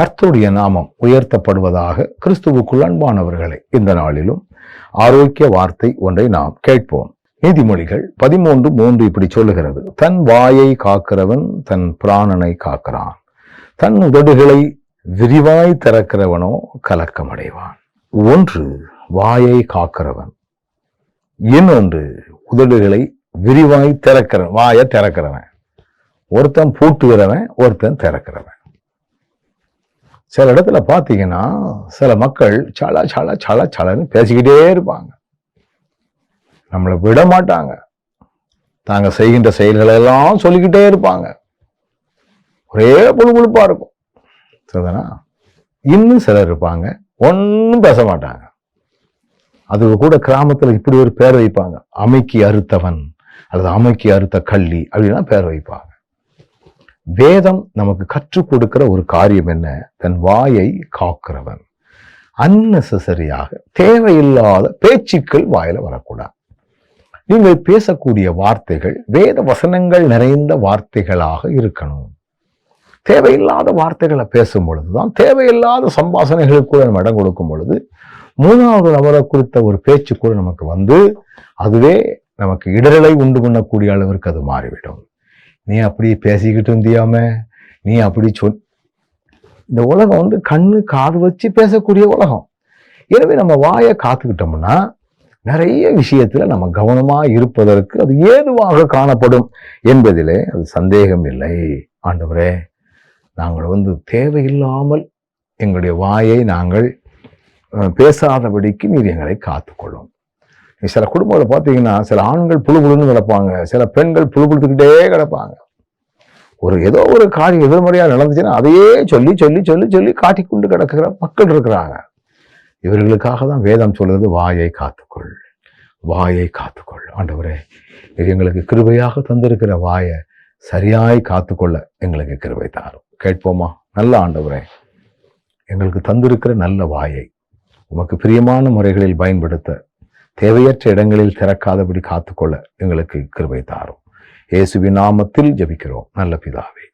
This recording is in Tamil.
கர்த்தருடைய நாமம் உயர்த்தப்படுவதாக கிறிஸ்துவுக்குள் அன்பானவர்களை இந்த நாளிலும் ஆரோக்கிய வார்த்தை ஒன்றை நாம் கேட்போம். நீதிமொழிகள் பதிமூன்று மூன்று இப்படி சொல்லுகிறது. தன் வாயை காக்கிறவன் தன் பிராணனை காக்கிறான். தன் உதடுகளை விரிவாய் திறக்கிறவனோ கலக்கமடைவான். ஒன்று வாயை காக்கிறவன். இன்னொன்று உதடுகளை விரிவாய் திறக்கிறவன் வாயை திறக்கிறவன். ஒருத்தன் பூட்டுகிறவன் ஒருத்தன் திறக்கிறவன். சில இடத்துல பார்த்தீங்கன்னா சில மக்கள் சல சல சல சலன்னு பேசிக்கிட்டே இருப்பாங்க. நம்மளை விட மாட்டாங்க. தாங்கள் செய்கின்ற செயல்களை எல்லாம் சொல்லிக்கிட்டே இருப்பாங்க. ஒரே புழுபுழுப்பா இருக்கும். சரிதானா? இன்னும் சிலர் இருப்பாங்க. ஒன்றும் பேச மாட்டாங்க. அது கூட கிராமத்தில் இப்படி ஒரு பேர் வைப்பாங்க. அமைக்கி அறுத்தவன் அல்லது அமைக்கி அறுத்த கள்ளி அப்படின்னா பேர் வைப்பாங்க. வேதம் நமக்கு கற்றுக் கொடுக்கிற ஒரு காரியம் என்ன? தன் வாயை காக்கிறவன். அன்னெசரியாக தேவையில்லாத பேச்சுக்கள் வாயில வரக்கூடாது. நீங்கள் பேசக்கூடிய வார்த்தைகள் வேத வசனங்கள் நிறைந்த வார்த்தைகளாக இருக்கணும். தேவையில்லாத வார்த்தைகளை பேசும் பொழுதுதான் தேவையில்லாத சம்பாசனைகளுக்கு கூட நம்ம இடம் கொடுக்கும் பொழுது மூணாவது நபரை குறித்த ஒரு பேச்சு கூட நமக்கு வந்து அதுவே நமக்கு இடரலை உண்டு பண்ணக்கூடிய அளவிற்கு அது மாறிவிடும். நீ அப்படி பேசிக்கிட்டு இருந்தியாம? நீ அப்படி சொல் இந்த உலகம் வந்து கண்ணு காது வச்சு பேசக்கூடிய உலகம். எனவே நம்ம வாயை காத்துக்கிட்டோம்னா நிறைய விஷயத்துல நம்ம கவனமா இருப்பதற்கு அது ஏதுவாக காணப்படும் என்பதிலே அது சந்தேகம் இல்லை. ஆண்டவரே நாங்கள் வந்து தேவையில்லாமல் எங்களுடைய வாயை நாங்கள் பேசாதபடிக்கு நீர் எங்களை காத்துக்கொள்ளும். சில குடும்பங்களை பார்த்தீங்கன்னா சில ஆண்கள் புழு புழுன்னு கிடப்பாங்க. சில பெண்கள் புழு புழுத்துக்கிட்டே கிடப்பாங்க. ஒரு ஏதோ ஒரு காரியம் எதிர்மறையாக நடந்துச்சுன்னா அதையே சொல்லி சொல்லி சொல்லி சொல்லி காட்டிக்கொண்டு கிடக்கிற மக்கள் இருக்கிறாங்க. இவர்களுக்காக தான் வேதம் சொல்கிறது வாயை காத்துக்கொள். வாயை காத்துக்கொள். ஆண்டவரே இது எங்களுக்கு கிருபையாக தந்திருக்கிற வாயை சரியாய் காத்துக்கொள்ள எங்களுக்கு கிருபை தாரும். கேட்போமா? நல்ல ஆண்டவரே எங்களுக்கு தந்திருக்கிற நல்ல வாயை உமக்கு பிரியமான முறைகளில் பயன்படுத்த தேவையற்ற இடங்களில் திறக்காதபடி காத்துக்கொள்ள எங்களுக்கு கிருபை தாரும். இயேசுவின் நாமத்தில் ஜபிக்கிறோம். நல்ல பிதாவே.